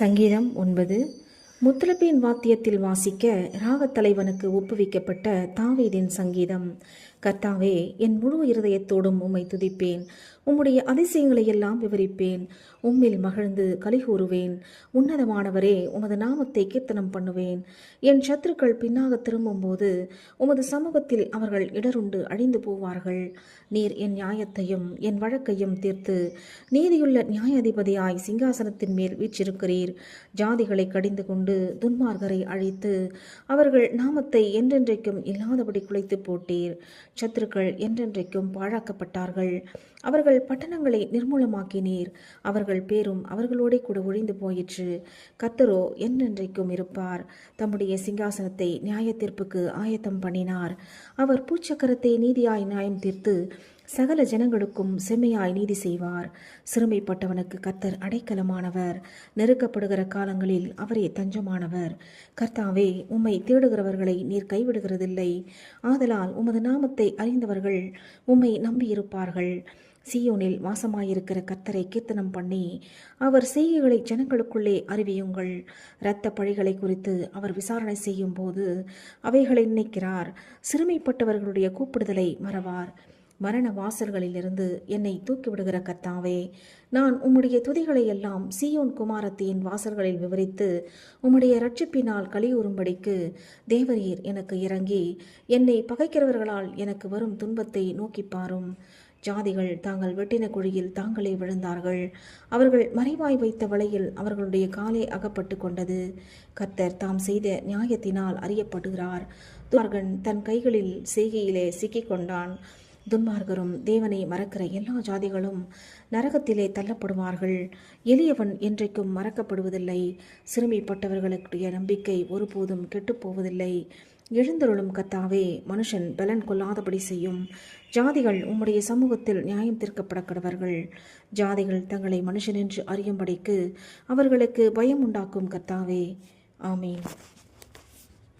சங்கீதம் ஒன்பது. முத்தலப்பின் வாத்தியத்தில் வாசிக்க ராகத்தலைவனுக்கு ஒப்புவிக்கப்பட்ட தாவீதின் சங்கீதம். கர்த்தாவே என் முழு இருதயத்தோடும் உம்மை துதிப்பேன். உம்முடைய அதிசயங்களை எல்லாம் விவரிப்பேன். உம்மில் மகிழ்ந்து கலிகூறுவேன் உன்னதமானவரே உமது நாமத்தை கீர்த்தனம் பண்ணுவேன். என் சத்துருக்கள் பின்னாக திரும்பும்போது உமது சமூகத்தில் அவர்கள் இடருண்டு அழிந்து போவார்கள். நீர் என் நியாயத்தையும் என் வழக்கையும் தீர்த்து நீதியுள்ள நியாயாதிபதியாய் சிங்காசனத்தின் மேல் வீச்சிருக்கிறீர் ஜாதிகளை கடிந்து கொண்டு துன்மார்கரை அழைத்து அவர்கள் நாமத்தை என்றென்றைக்கும் இல்லாதபடி குலைத்து போட்டீர். சத்துருக்கள் என்றென்றைக்கும் பாழாக்கப்பட்டார்கள். அவர்கள் பட்டணங்களை நிர்மூலமாக்கினீர். அவர்கள் பேரும் அவர்களோடே கூட ஒழிந்து போயிற்று. கத்தரோ என்றென்றைக்கும் இருப்பார். தம்முடைய சிங்காசனத்தை நியாயத்தீர்ப்புக்கு ஆயத்தம் பண்ணினார். அவர் பூச்சக்கரத்தை நீதியாய் நியாயம் தீர்த்து சகல ஜனங்களுக்கும் செம்மையாய் நீதி செய்வார். சிறுமைப்பட்டவனுக்கு கர்த்தர் அடைக்கலமானவர். நெருக்கப்படுகிற காலங்களில் அவரே தஞ்சமானவர். கர்த்தாவே உம்மை தேடுகிறவர்களை நீர் கைவிடுகிறதில்லை. ஆதலால் உமது நாமத்தை அறிந்தவர்கள் உம்மை நம்பியிருப்பார்கள். சீயோனில் வாசமாயிருக்கிற கர்த்தரை கீர்த்தனம் பண்ணி அவர் செய்கைகளை ஜனங்களுக்குள்ளே அறிவியுங்கள். இரத்த பழிகளை குறித்து அவர் விசாரணை செய்யும் போது அவைகளை நினைக்கிறார். சிறுமைப்பட்டவர்களுடைய கூப்பிடுதலை மறவார். மரண வாசல்களிலிருந்து என்னை தூக்கிவிடுகிற கர்த்தாவே நான் உம்முடைய துதிகளை எல்லாம் சீயோன் குமாரத்தியின் வாசல்களில் விவரித்து உம்முடைய ரட்சிப்பினால் கலியூறும்படிக்கு தேவரீர் எனக்கு இறங்கி என்னை பகைக்கிறவர்களால் எனக்கு வரும் துன்பத்தை நோக்கிப்பாரும் ஜாதிகள் தாங்கள் வெட்டின குழியில் தாங்களே விழுந்தார்கள். அவர்கள் மறைவாய் வைத்த வலையில் அவர்களுடைய காலே அகப்பட்டு கொண்டது. கர்த்தர் தாம் செய்த நியாயத்தினால் அறியப்படுகிறார். துர்கன் தன் கைகளில் செய்கையிலே சிக்கிக் கொண்டான் துன்மார்கரும் தேவனை மறக்கிற எல்லா ஜாதிகளும் நரகத்திலே தள்ளப்படுவார்கள். எளியவன் என்றைக்கும் மறக்கப்படுவதில்லை. சிறுமிப்பட்டவர்களுடைய நம்பிக்கை ஒருபோதும் கெட்டுப்போவதில்லை. எழுந்தருளும் கத்தாவே மனுஷன் பலன் கொள்ளாதபடி செய்யும். ஜாதிகள் உம்முடைய சமூகத்தில் நியாயம் தீர்க்கப்பட கடவர்கள் ஜாதிகள் தங்களை மனுஷன் என்று அறியும்படிக்கு அவர்களுக்கு பயம் உண்டாக்கும் கத்தாவே. ஆமீன்.